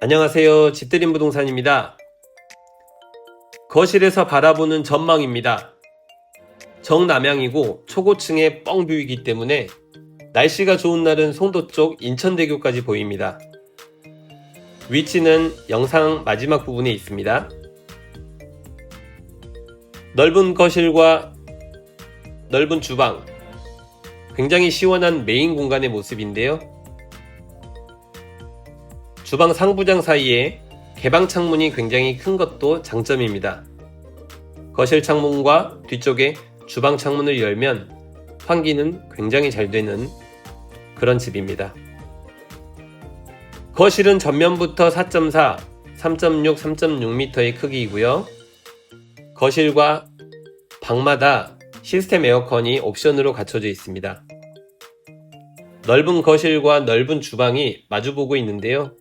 안녕하세요. 집들인 부동산입니다. 거실에서 바라보는 전망입니다. 정남향이고 초고층의 뻥뷰이기 때문에 날씨가 좋은 날은 송도 쪽 인천대교까지 보입니다. 위치는 영상 마지막 부분에 있습니다. 넓은 거실과 넓은 주방, 굉장히 시원한 메인 공간의 모습인데요. 주방 상부장 사이에 개방 창문이 굉장히 큰 것도 장점입니다. 거실 창문과 뒤쪽에 주방 창문을 열면 환기는 굉장히 잘 되는 그런 집입니다. 거실은 전면부터 4.4, 3.6, 3.6m의 크기이고요. 거실과 방마다 시스템 에어컨이 옵션으로 갖춰져 있습니다. 넓은 거실과 넓은 주방이 마주보고 있는데요.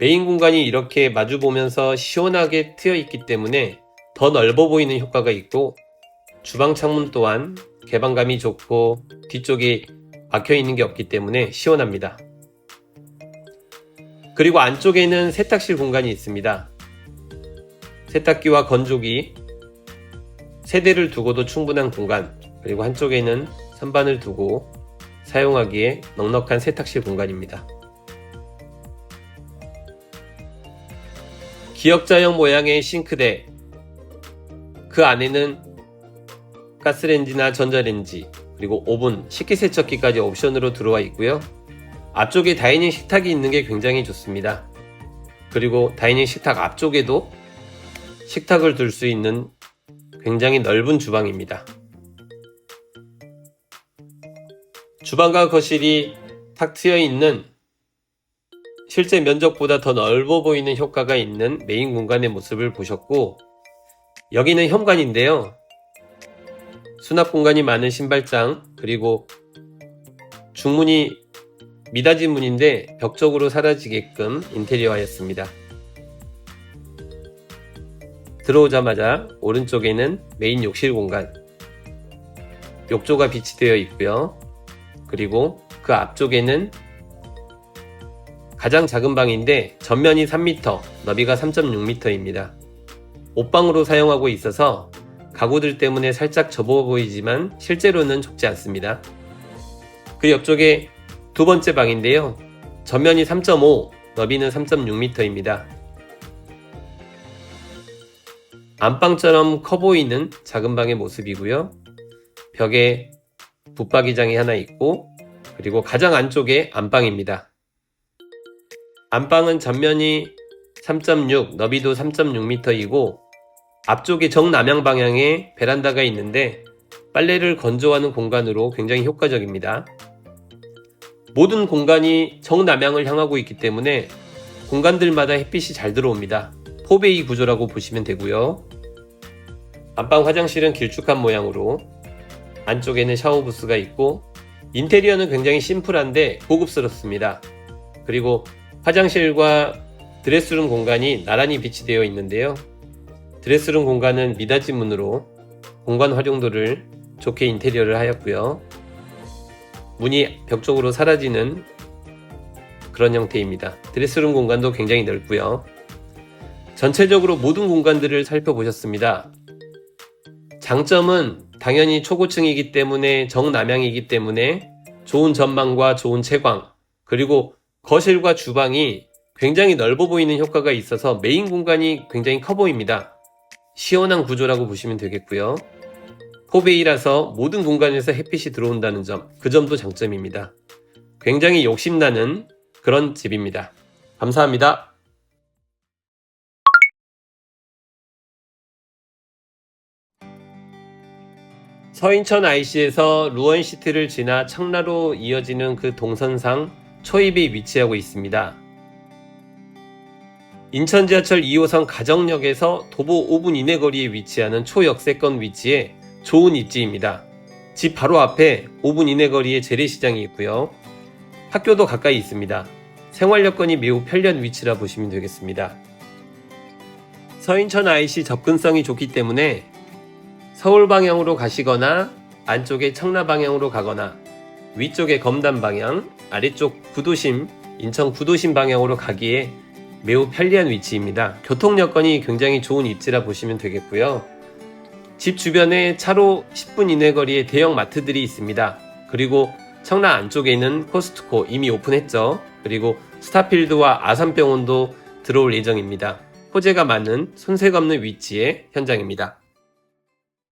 메인 공간이 이렇게 마주 보면서 시원하게 트여 있기 때문에 더 넓어 보이는 효과가 있고 주방 창문 또한 개방감이 좋고 뒤쪽이 막혀 있는 게 없기 때문에 시원합니다. 그리고 안쪽에는 세탁실 공간이 있습니다. 세탁기와 건조기 세 대를 두고도 충분한 공간 그리고 한쪽에는 선반을 두고 사용하기에 넉넉한 세탁실 공간입니다. 기역자형 모양의 싱크대 그 안에는 가스레인지나 전자레인지 그리고 오븐, 식기세척기까지 옵션으로 들어와 있고요. 앞쪽에 다이닝 식탁이 있는 게 굉장히 좋습니다. 그리고 다이닝 식탁 앞쪽에도 식탁을 둘 수 있는 굉장히 넓은 주방입니다. 주방과 거실이 탁 트여 있는 실제 면적보다 더 넓어 보이는 효과가 있는 메인 공간의 모습을 보셨고 여기는 현관인데요. 수납 공간이 많은 신발장 그리고 중문이 미닫이 문인데 벽적으로 사라지게끔 인테리어하였습니다. 들어오자마자 오른쪽에는 메인 욕실 공간 욕조가 비치되어 있고요. 그리고 그 앞쪽에는 가장 작은 방인데 전면이 3m, 너비가 3.6m입니다. 옷방으로 사용하고 있어서 가구들 때문에 살짝 접어 보이지만 실제로는 좁지 않습니다. 그 옆쪽에 두 번째 방인데요. 전면이 3.5, 너비는 3.6m입니다. 안방처럼 커 보이는 작은 방의 모습이고요. 벽에 붙박이장이 하나 있고 그리고 가장 안쪽에 안방입니다. 안방은 전면이 3.6, 너비도 3.6m이고 앞쪽에 정남향 방향에 베란다가 있는데 빨래를 건조하는 공간으로 굉장히 효과적입니다. 모든 공간이 정남향을 향하고 있기 때문에 공간들마다 햇빛이 잘 들어옵니다. 포베이 구조라고 보시면 되고요. 안방 화장실은 길쭉한 모양으로 안쪽에는 샤워 부스가 있고 인테리어는 굉장히 심플한데 고급스럽습니다. 그리고 화장실과 드레스룸 공간이 나란히 비치되어 있는데요. 드레스룸 공간은 미닫이 문으로 공간 활용도를 좋게 인테리어를 하였고요. 문이 벽 쪽으로 사라지는 그런 형태입니다. 드레스룸 공간도 굉장히 넓고요. 전체적으로 모든 공간들을 살펴보셨습니다. 장점은 당연히 초고층이기 때문에 정남향이기 때문에 좋은 전망과 좋은 채광 그리고 거실과 주방이 굉장히 넓어 보이는 효과가 있어서 메인 공간이 굉장히 커 보입니다. 시원한 구조라고 보시면 되겠고요. 포베이라서 모든 공간에서 햇빛이 들어온다는 점, 그 점도 장점입니다. 굉장히 욕심나는 그런 집입니다. 감사합니다. 서인천 IC에서 루원시티를 지나 청라로 이어지는 그 동선상 초입이 위치하고 있습니다. 인천 지하철 2호선 가정역에서 도보 5분 이내 거리에 위치하는 초역세권 위치에 좋은 입지입니다. 집 바로 앞에 5분 이내 거리에 재래시장이 있고요. 학교도 가까이 있습니다. 생활 여건이 매우 편리한 위치라 보시면 되겠습니다. 서인천 IC 접근성이 좋기 때문에 서울 방향으로 가시거나 안쪽에 청라 방향으로 가거나 위쪽에 검단 방향, 아래쪽 구도심, 인천 구도심 방향으로 가기에 매우 편리한 위치입니다. 교통 여건이 굉장히 좋은 입지라 보시면 되겠고요. 집 주변에 차로 10분 이내 거리에 대형 마트들이 있습니다. 그리고 청라 안쪽에 있는 코스트코 이미 오픈했죠. 그리고 스타필드와 아산병원도 들어올 예정입니다. 호재가 많은 손색 없는 위치의 현장입니다.